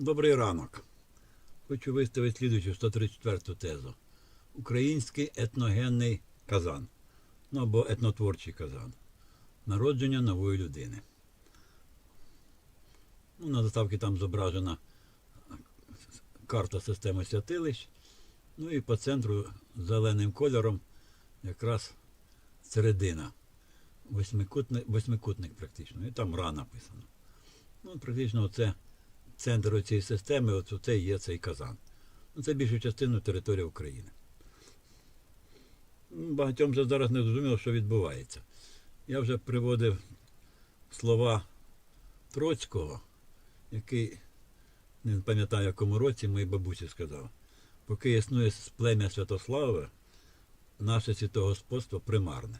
Добрий ранок. Хочу виставити слідуючу 134 тезу. Український етногенний казан. Ну або етнотворчий казан. Народження нової людини. Ну, на заставці там зображена карта системи святилищ. Ну і по центру зеленим кольором якраз середина. Восьмикутник, восьмикутник практично. І там ра написано. Ну, практично це центр цієї системи, от це є цей казан. Ну, це більшу частину території України. Ну, Багатьом вже зараз не зрозуміло, що відбувається. Я вже приводив слова Троцького, який, не пам'ятаю, якому році моїй бабусі сказав, поки існує плем'я Святославове, наше святогосподство примарне.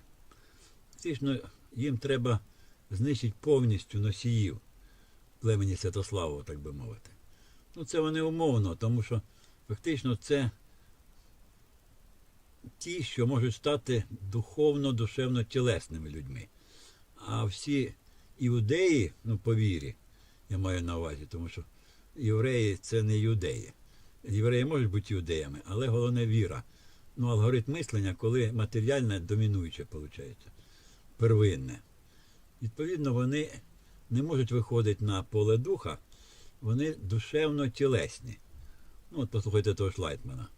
Фактично, їм треба знищити повністю носіїв племені Святославова, так би мовити. Ну, це вони умовно, тому що фактично це ті, що можуть стати духовно, душевно тілесними людьми. А всі іудеї, ну, по вірі, я маю на увазі, тому що євреї це не юдеї. Євреї можуть бути юдеями, але головне віра. Ну, алгоритм мислення, коли матеріальне домінуюче, виходить, первинне. Відповідно, вони не можуть виходити на поле духа, вони душевно тілесні. Ну, от послухайте того Шлайтмана.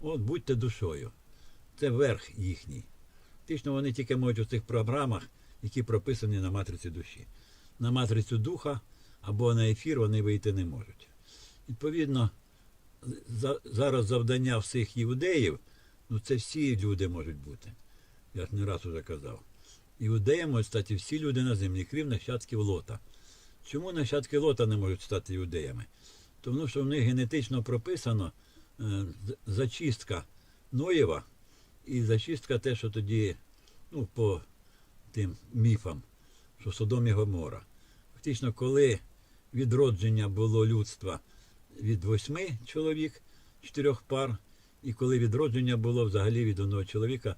От будьте душою. Це верх їхній. Фактично вони тільки можуть у цих програмах, які прописані на матриці душі. На матрицю духа або на ефір вони вийти не можуть. Відповідно, за, зараз завдання всіх іудеїв, ну це всі люди можуть бути. Я ж не раз уже казав. Іудеями стати всі люди на землі, крім нащадків Лота. Чому нащадки Лота не можуть стати іудеями? Тому що в них генетично прописано е, зачистка Ноєва і зачистка те, що тоді, ну, по тим міфам, що Содом і Гомора. Фактично, коли відродження було людства від восьми чоловік, чотирьох пар, і коли відродження було взагалі від одного чоловіка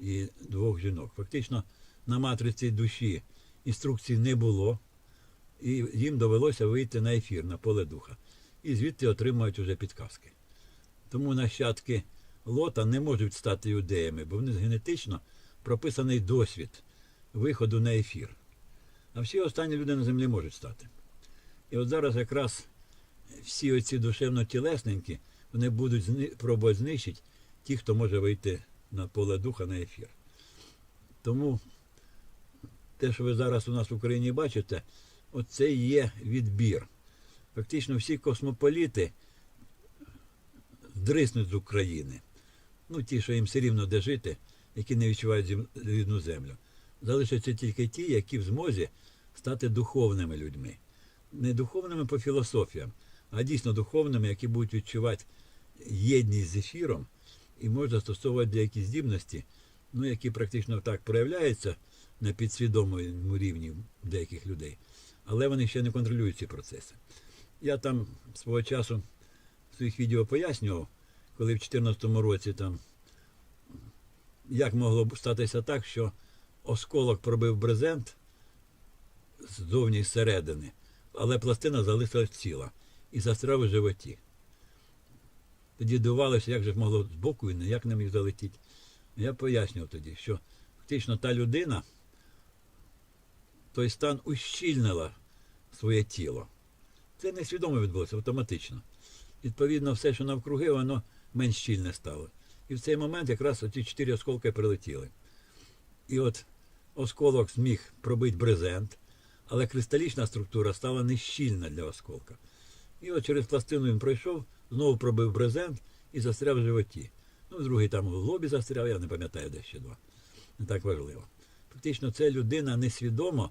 і двох жінок. Фактично, на матриці душі інструкцій не було, і їм довелося вийти на ефір, на поле духа. І звідти отримують уже підказки. Тому нащадки лота не можуть стати юдеями, бо в них генетично прописаний досвід виходу на ефір. А всі останні люди на землі можуть стати. І от зараз якраз всі оці душевно-тілесненькі, вони будуть зни- пробувати знищити ті, хто може вийти на поле духа на ефір. Тому те, що ви зараз у нас в Україні бачите, оце є відбір. Фактично всі космополіти здриснуть з України. Ну, ті, що їм все рівно де жити, які не відчувають рідну землю. Залишаться тільки ті, які в змозі стати духовними людьми. Не духовними по філософіям, а дійсно духовними, які будуть відчувати єдність з ефіром і можуть застосовувати деякі здібності, ну, які практично так проявляються на підсвідомому рівні деяких людей, але вони ще не контролюють ці процеси. Я там свого часу в своїх відео пояснював, коли в 2014 році там, як могло б статися так, що осколок пробив брезент ззовні зсередини, але пластина залишилась ціла і застряв у животі. Тоді дивувалися, як же могло збоку і ніяк не міг залетіти. Я пояснював тоді, що фактично та людина, той стан ущільнила своє тіло. Це несвідомо відбулося автоматично. Відповідно, все, що навкруги, воно менш щільне стало. І в цей момент якраз оці чотири осколки прилетіли. І от осколок зміг пробити брезент, але кристалічна структура стала нещільна для осколка. І от через пластину він пройшов, знову пробив брезент і застряв в животі. Ну, другий там в лобі застряв, я не пам'ятаю, де ще два. Не так важливо. Фактично, це людина несвідомо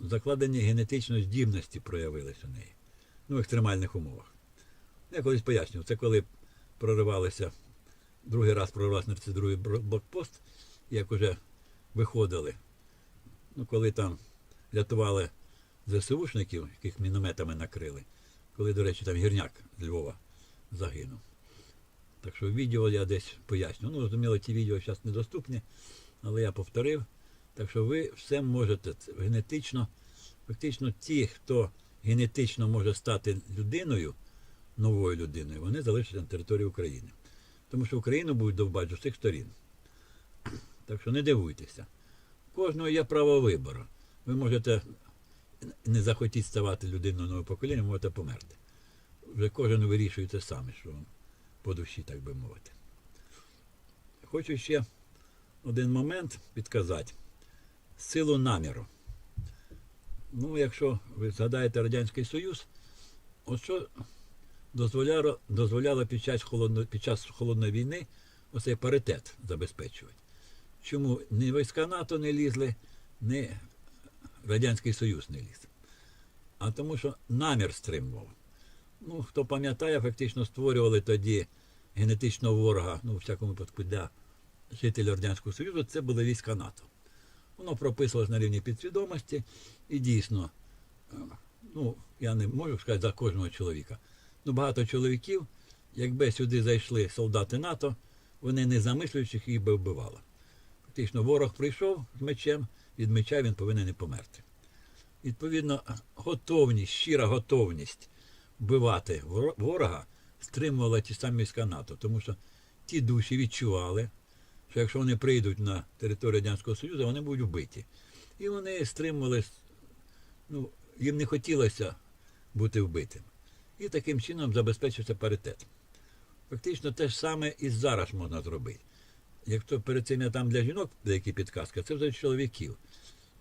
закладені генетичної здібності проявились у неї. Ну, в екстремальних умовах. Я колись пояснював, це коли проривалися, другий раз прорвався на 32-й бро- блокпост, як уже виходили. Ну, коли там рятували ЗСУшників, яких мінометами накрили, коли, до речі, там гірняк з Львова загинув. Так що відео я десь поясню. Ну, зрозуміло, ті відео зараз недоступні, але я повторив. Так що ви все можете генетично, фактично ті, хто генетично може стати людиною, новою людиною, вони залишаться на території України. Тому що Україну будуть довбати з усіх сторін. Так що не дивуйтеся. У кожного є право вибору. Ви можете не захотіти ставати людиною нового покоління, можете померти. Вже кожен вирішує те саме, що по душі, так би мовити. Хочу ще один момент підказати. Силу наміру. Ну, якщо ви згадаєте Радянський Союз, от що дозволяло, дозволяло під час, холодно, під час холодної війни оцей паритет забезпечувати. Чому ні війська НАТО не лізли, ні Радянський Союз не ліз. А тому, що намір стримував. Ну, хто пам'ятає, фактично створювали тоді генетичного ворога, ну, в всякому випадку, для жителів Радянського Союзу, це були війська НАТО. Воно прописувалось на рівні підсвідомості і дійсно, е, ну, я не можу сказати за кожного чоловіка. Ну, багато чоловіків, якби сюди зайшли солдати НАТО, вони не замислюючи їх би вбивали. Фактично, ворог прийшов з мечем, від меча він повинен і померти. Відповідно, готовність, щира готовність вбивати вор- ворога стримувала ті самі війська НАТО, тому що ті душі відчували, що якщо вони прийдуть на територію Радянського Союзу, вони будуть вбиті. І вони стримували, ну, їм не хотілося бути вбитим. І таким чином забезпечився паритет. Фактично те ж саме і зараз можна зробити. Якщо перед цим я там для жінок деякі підказки, це вже чоловіків.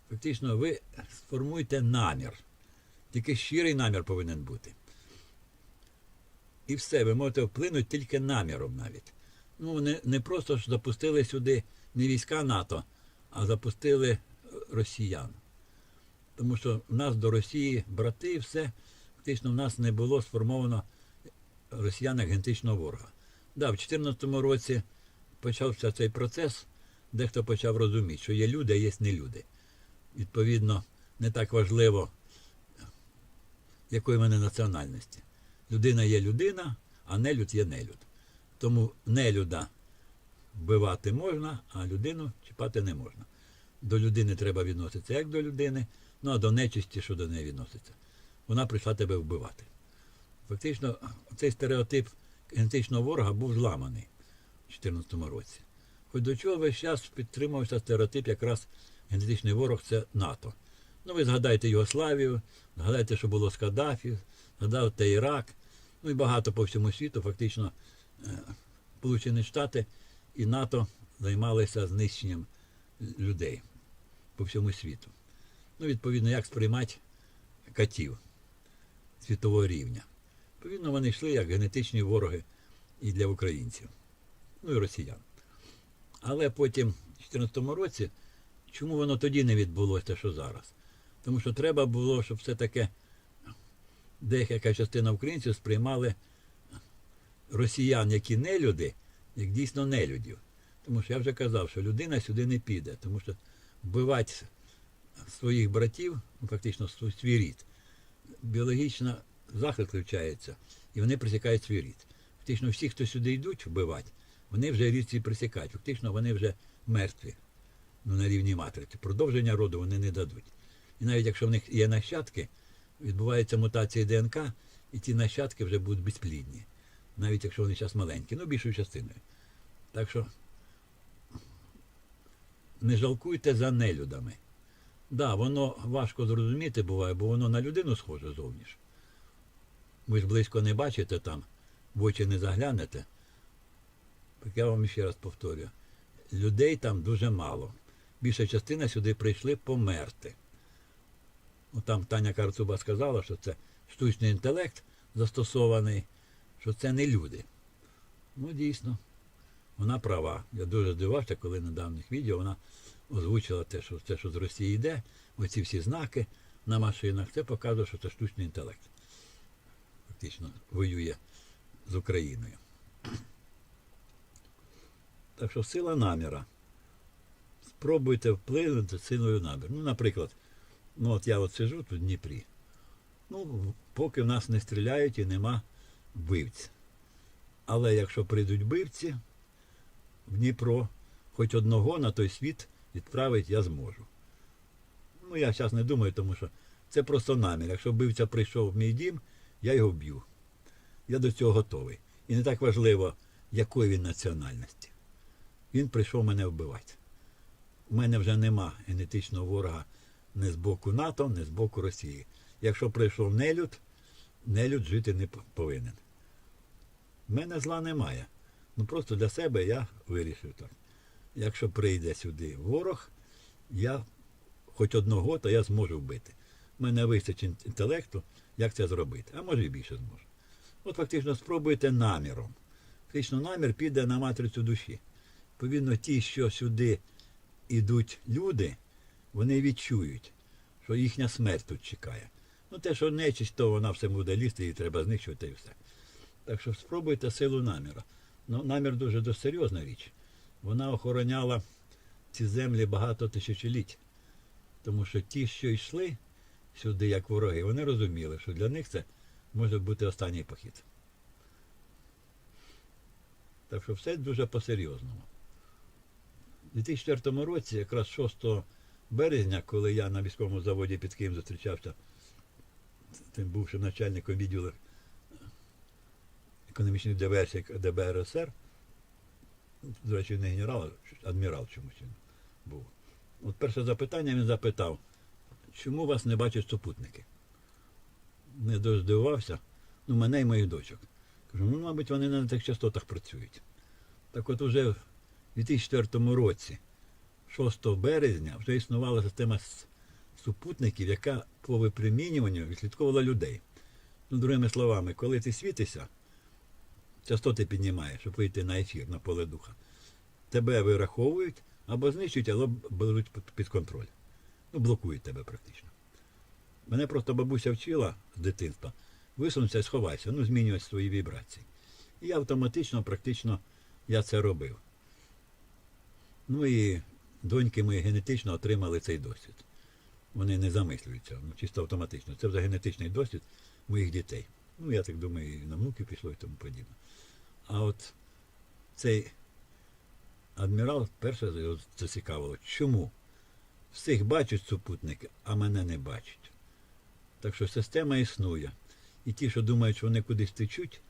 Фактично, ви сформуєте намір. Тільки щирий намір повинен бути. І все, ви можете вплинути тільки наміром навіть. Ну, не, не просто ж запустили сюди не війська НАТО, а запустили е, росіян. Тому що в нас до Росії брати, і все, фактично в нас не було сформовано росіян як генетичного ворога. Да, в 2014 році почався цей процес, дехто почав розуміти, що є люди, а є не люди. Відповідно, не так важливо, якої в мене національності. Людина є людина, а нелюд є нелюд. Тому нелюда вбивати можна, а людину чіпати не можна. До людини треба відноситися як до людини, ну а до нечисті, що до неї відноситься. Вона прийшла тебе вбивати. Фактично, цей стереотип генетичного ворога був зламаний у 2014 році. Хоч до чого весь час підтримувався стереотип, якраз генетичний ворог це НАТО. Ну, ви згадайте Югославію, згадайте, що було з Каддафі, згадайте Ірак, ну і багато по всьому світу, фактично, Сполучені Штати і НАТО займалися знищенням людей по всьому світу. Ну, відповідно, як сприймати катів світового рівня. Відповідно, вони йшли як генетичні вороги і для українців, ну і росіян. Але потім, в 2014 році, чому воно тоді не відбулося, що зараз? Тому що треба було, щоб все-таки деяка частина українців сприймали росіян, які не люди, як дійсно нелюдів. Тому що я вже казав, що людина сюди не піде, тому що вбивати своїх братів, ну, фактично свій рід, біологічно захист включається, і вони присікають свій рід. Фактично всі, хто сюди йдуть вбивати, вони вже рід свій присікають. Фактично вони вже мертві ну, на рівні матриці. Продовження роду вони не дадуть. І навіть якщо в них є нащадки, відбувається мутація ДНК, і ті нащадки вже будуть безплідні. Навіть якщо вони зараз маленькі, ну більшою частиною. Так що не жалкуйте за нелюдами. Так, да, воно важко зрозуміти буває, бо воно на людину схоже зовні ж. Ви ж близько не бачите там, в очі не заглянете. Так я вам ще раз повторюю. Людей там дуже мало. Більша частина сюди прийшли померти. Ну, там Таня Карцуба сказала, що це штучний інтелект застосований, що це не люди. Ну, дійсно, вона права. Я дуже здивався, коли на давніх відео вона озвучила те, що те, що з Росії йде, оці всі знаки на машинах, це показує, що це штучний інтелект. Фактично воює з Україною. Так що сила наміра. Спробуйте вплинути силою наміру. Ну, наприклад, ну от я от сижу тут в Дніпрі. Ну, поки в нас не стріляють і нема вбивць. Але якщо прийдуть вбивці в Дніпро, хоч одного на той світ відправити я зможу. Ну, я зараз не думаю, тому що Це просто намір. Якщо вбивця прийшов в мій дім, я його вб'ю. Я до цього готовий. І не так важливо, якої він національності. Він прийшов мене вбивати. У мене вже нема генетичного ворога не з боку НАТО, не з боку Росії. Якщо прийшов нелюд, нелюд жити не повинен. У мене зла немає. Ну просто для себе я вирішив так. Якщо прийде сюди ворог, я хоч одного, то я зможу вбити. У мене вистачить інтелекту, як це зробити. А може і більше зможу. От фактично спробуйте наміром. Фактично намір піде на матрицю душі. Повідно, ті, що сюди йдуть люди, вони відчують, що їхня смерть тут чекає. Ну те, що нечисть, то вона все буде лізти, її треба знищувати і все. Так що спробуйте силу наміра. Ну, намір дуже дуже серйозна річ. Вона охороняла ці землі багато тисячоліть. Тому що ті, що йшли сюди як вороги, вони розуміли, що для них це може бути останній похід. Так що все дуже по-серйозному. У 2004 році, якраз 6 березня, коли я на військовому заводі під Києвом зустрічався тим бувшим начальником відділу економічної диверсії ДБ РСР, до речі, не генерал, а адмірал чомусь він був. От перше запитання він запитав, чому вас не бачать супутники? Не дуже здивувався, ну мене і моїх дочок. Кажу, ну, мабуть, вони на тих частотах працюють. Так от уже в 2004 році, 6 березня, вже існувала система супутників, яка по випромінюванню відслідковувала людей. Ну, другими словами, коли ти світишся, частоти піднімаєш, щоб вийти на ефір, на поле духа, тебе вираховують або знищують, або беруть під- контроль. Ну, блокують тебе практично. Мене просто бабуся вчила з дитинства. Висунься сховайся, ну змінювати свої вібрації. І автоматично, практично, я це робив. Ну і доньки мої генетично отримали цей досвід. Вони не замислюються, ну чисто автоматично. Це вже генетичний досвід моїх дітей. Ну, я так думаю, і на внуків пішло і тому подібне. А от цей адмірал перше зацікавило. Чому? Всіх бачать супутники, а мене не бачать. Так що система існує. І ті, що думають, що вони кудись течуть,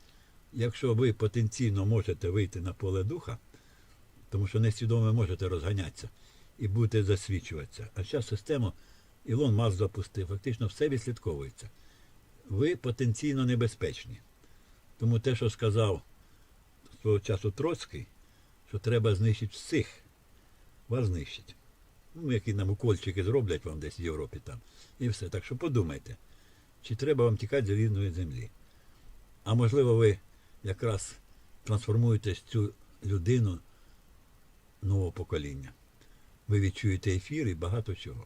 якщо ви потенційно можете вийти на поле духа, тому що несвідомо можете розганятися і будете засвічуватися. А зараз систему Ілон Маск запустив, фактично все відслідковується. Ви потенційно небезпечні. Тому те, що сказав свого часу Троцький, що треба знищити всіх, вас знищить. Ну, які нам укольчики зроблять вам десь в Європі там. І все. Так що подумайте, чи треба вам тікати з рідної землі. А можливо, ви якраз трансформуєтесь в цю людину нового покоління. Ви відчуєте ефір і багато чого.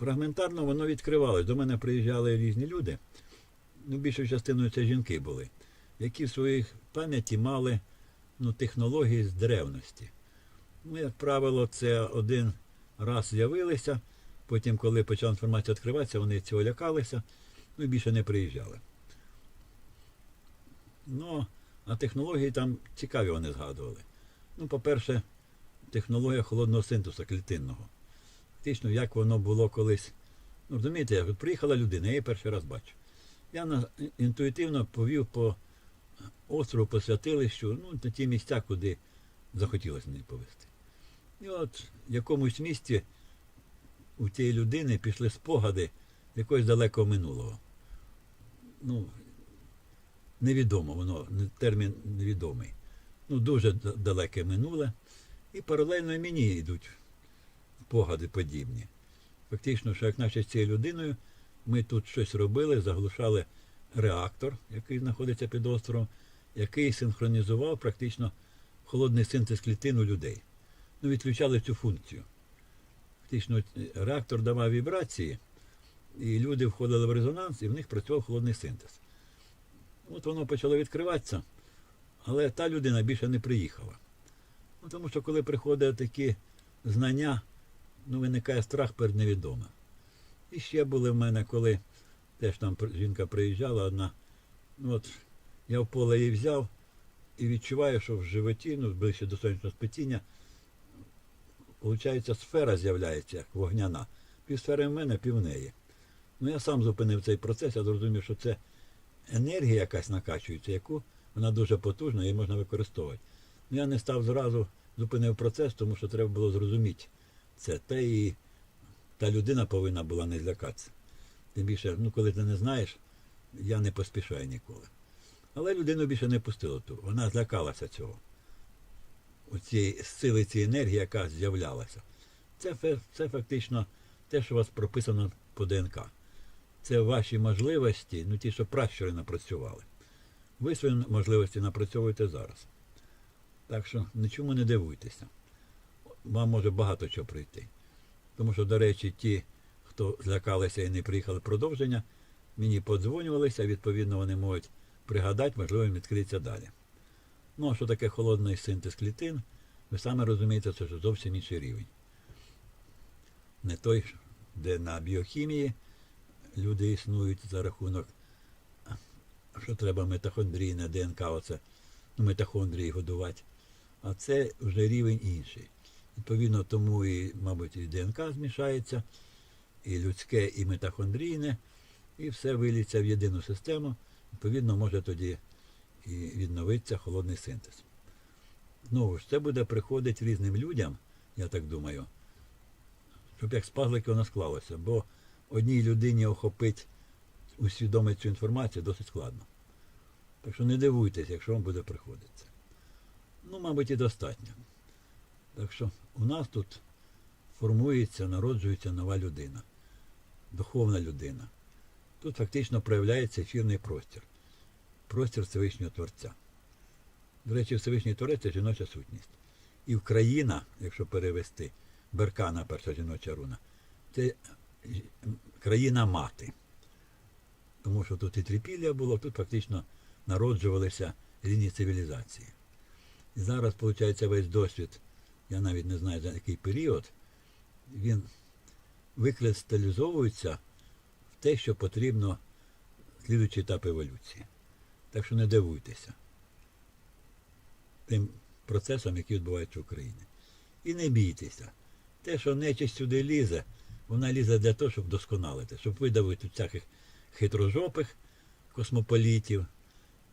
Фрагментарно воно відкривалось. До мене приїжджали різні люди, ну, більшою частиною це жінки були, які в своїх пам'яті мали ну, технології з древності. Ну, як правило, це один раз з'явилися, потім, коли почала інформація відкриватися, вони цього лякалися, ну і більше не приїжджали. Ну, а технології там цікаві вони згадували. Ну, по-перше, технологія холодного синтезу клітинного. Фактично, як воно було колись. Ну, розумієте, як приїхала людина, я її перший раз бачу. Я інтуїтивно повів по острову, по святилищу, ну, на ті місця, куди захотілося мені повезти. І от в якомусь місті у тієї людини пішли спогади якогось далекого минулого. Ну, невідомо, воно, термін невідомий. Ну, дуже далеке минуле. І паралельно і мені йдуть спогади подібні. Фактично, що як наче з цією людиною ми тут щось робили, заглушали реактор, який знаходиться під островом, який синхронізував практично холодний синтез клітин у людей. Ну, відключали цю функцію. Фактично, реактор давав вібрації, і люди входили в резонанс, і в них працював холодний синтез. От воно почало відкриватися, але та людина більше не приїхала. Ну, тому що коли приходять такі знання, ну, виникає страх перед невідомим. І ще були в мене, коли теж там жінка приїжджала одна, ну от я в поле її взяв і відчуваю, що в животі, ну, ближче до сонячного спитіння, виходить, сфера з'являється, як вогняна. Пів сфери в мене, пів в неї. Ну я сам зупинив цей процес, я зрозумів, що це енергія якась накачується, яку вона дуже потужна і можна використовувати. Ну я не став зразу, зупинив процес, тому що треба було зрозуміти це. Та і та людина повинна була не злякатися. Тим більше, ну коли ти не знаєш, я не поспішаю ніколи. Але людину більше не пустило ту. Вона злякалася цього. Оцієї сили цієї енергії, яка з'являлася. Це, це фактично те, що у вас прописано по ДНК. Це ваші можливості, ну ті, що пращури напрацювали. Ви свої можливості напрацьовуєте зараз. Так що нічому не дивуйтеся. Вам може багато чого прийти. Тому що, до речі, ті, хто злякалися і не приїхали продовження, мені подзвонювалися, відповідно, вони можуть пригадати, можливо, їм відкриється далі. Ну, а що таке холодний синтез клітин, ви самі розумієте, це зовсім інший рівень. Не той, де на біохімії люди існують за рахунок, що треба митохондрійне ДНК, оце, ну, митохондрії годувати. А це вже рівень інший. Відповідно, тому і, мабуть, і ДНК змішається, і людське, і митохондрійне, і все виліться в єдину систему. Відповідно, може тоді і відновиться холодний синтез. Знову ж, це буде приходити різним людям, я так думаю, щоб як з пазлики воно склалося. Бо одній людині охопити, усвідомити цю інформацію досить складно. Так що не дивуйтесь, якщо вам буде приходити. Ну, мабуть, і достатньо. Так що у нас тут формується, народжується нова людина, духовна людина. Тут фактично проявляється ефірний простір, простір Всевишнього Творця. До речі, Всевишній Творець це жіноча сутність. І Україна, якщо перевести, Беркана, перша жіноча руна, це країна мати. Тому що тут і трипілля було, тут фактично народжувалися різні цивілізації. І зараз, виходить, весь досвід, я навіть не знаю за який період, він викристалізовується в те, що потрібно слідуючий етап еволюції. Так що не дивуйтеся тим процесом, який відбувається в Україні. І не бійтеся. Те, що нечисть сюди лізе, вона лізе для того, щоб досконалити, щоб видавити всяких хитрожопих космополітів,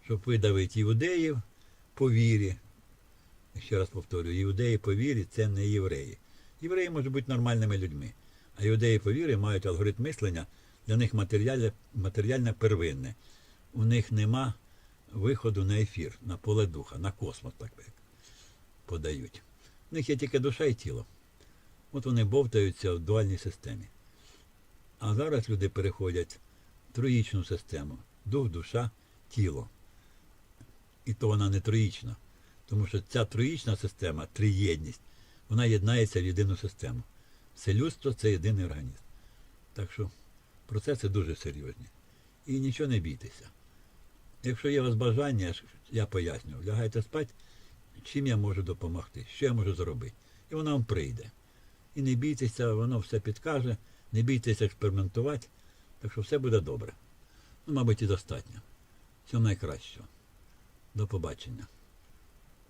щоб видавити іудеїв по вірі. Ще раз повторюю, іудеї по вірі це не євреї. Євреї можуть бути нормальними людьми, а іудеї по вірі мають алгоритм мислення, для них матеріальне, матеріальне первинне. У них нема виходу на ефір, на поле духа, на космос, так як подають. У них є тільки душа і тіло. От вони бовтаються в дуальній системі. А зараз люди переходять в троїчну систему. Дух, душа, тіло. І то вона не троїчна. Тому що ця троїчна система, триєдність, вона єднається в єдину систему. Все людство це єдиний організм. Так що процеси дуже серйозні. І нічого не бійтеся. Якщо є у вас бажання, я поясню, лягайте спати, чим я можу допомогти, що я можу зробити. І воно вам прийде. І не бійтеся, воно все підкаже, не бійтеся експериментувати, так що все буде добре. Ну, мабуть, і достатньо. Всього найкращого. До побачення.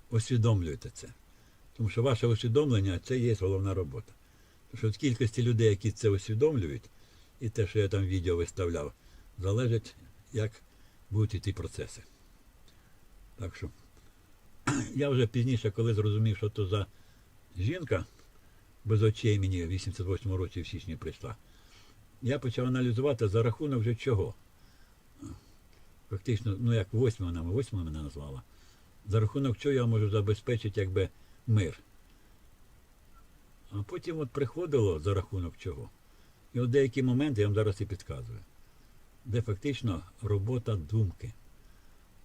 Усвідомлюйте це. Тому що ваше усвідомлення це є головна робота. Тому що від кількості людей, які це усвідомлюють, і те, що я там відео виставляв, залежить, як будуть іти процеси. Так що я вже пізніше, коли зрозумів, що то за жінка без очей мені в 88-му році в січні прийшла, я почав аналізувати за рахунок вже чого. Фактично, ну як восьма вона, восьма мене назвала. За рахунок чого я можу забезпечити якби мир. А потім от приходило за рахунок чого. І от деякі моменти я вам зараз і підказую, де фактично робота думки.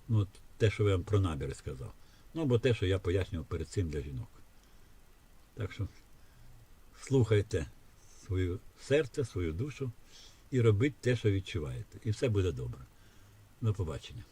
Ну, от те, що я вам про набіри сказав. Ну, або те, що я пояснював перед цим для жінок. Так що слухайте своє серце, свою душу і робіть те, що відчуваєте. І все буде добре. До побачення.